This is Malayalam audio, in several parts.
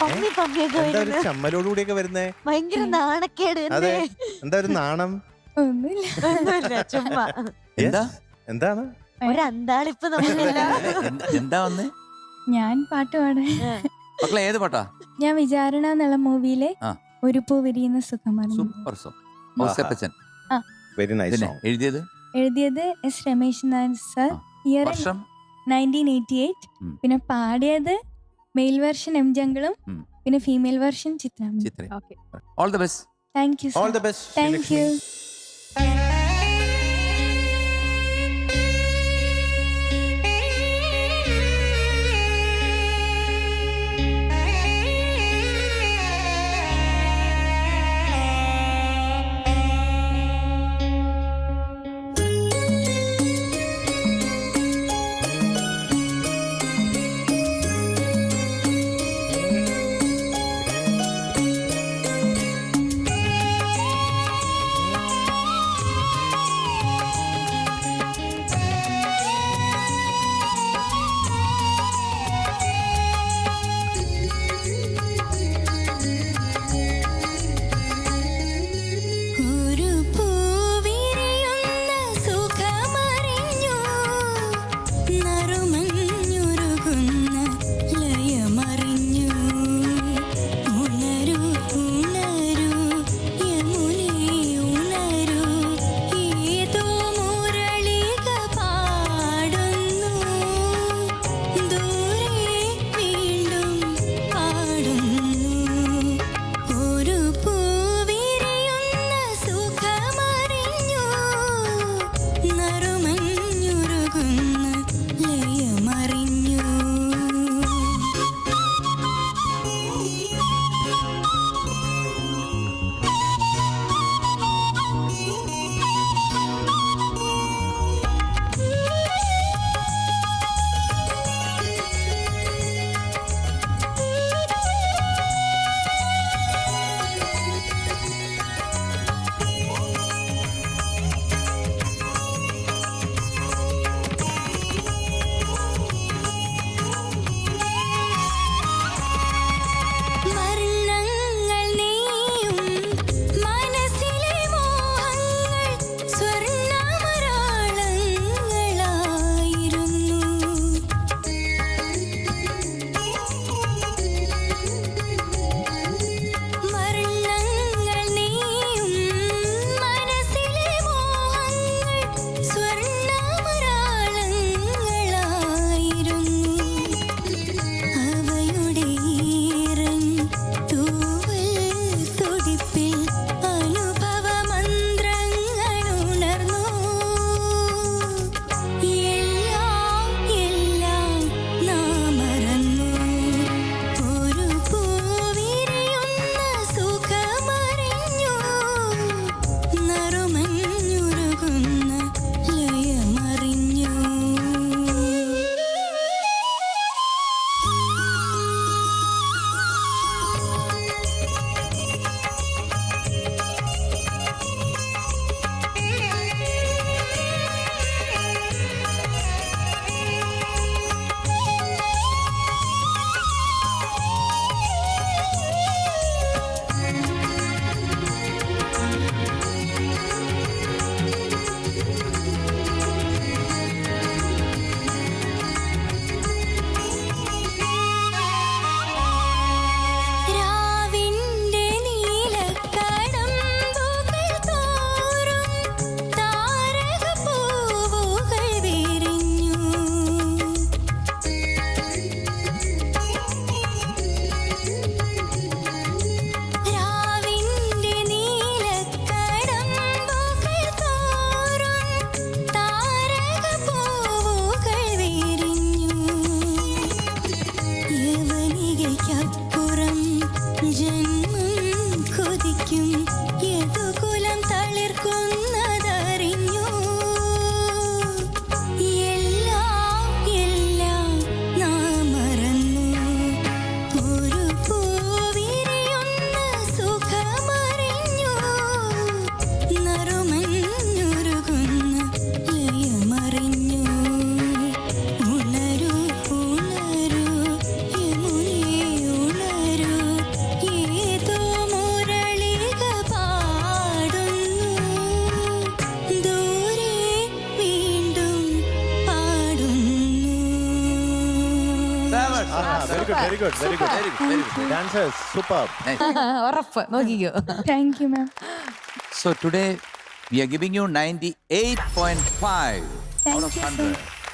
പമ്മി പമ്മിയൊക്കെ ഒരു ചമ്മലോടുകൂടിയൊക്കെ വരുന്നേ? ഭയങ്കര നാണക്കേട് അതെ. എന്താ ഒരു നാണം? ഒന്നുമില്ല. ഒന്നുമില്ല ചുമ്മാ. എന്താ? എന്താണ്? ഒരു അന്താളിപ്പ് നമുക്കില്ല എന്ത്- എന്താ വന്ന്? ഞാൻ പാട്ട് പാടാൻ മക്കളെ ഏത് പാട്ടാ? ഞാൻ വിചാരണ എന്നുള്ള മൂവിയിലെ ഒരു പൂ വിരിയുന്ന സുഖമാണ് സൂപ്പർ സോ ആ. വെരി നൈസ് എഴുതിയത്? എഴുതിയത് S Ramesh Nair sir. Year വർഷം? Nineteen eighty eight. പിന്നെ പാടിയത് മെയിൽ വെർഷൻ എം ജംഗിളും ഉം. പിന്നെ ഫീമെയിൽ വെർഷൻ ചിത്രം Chithra all the best thank you all the best thank you very good very good very good very good dancers super ഉറപ്പ് നോക്കിക്കോ thank you ma'am so today we are giving you ninety eight point five thank you sir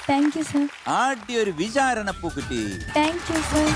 thank you sir ആദ്യ ഒരു വിചാരണ പൂക്കുറ്റി താങ്ക് യു സർ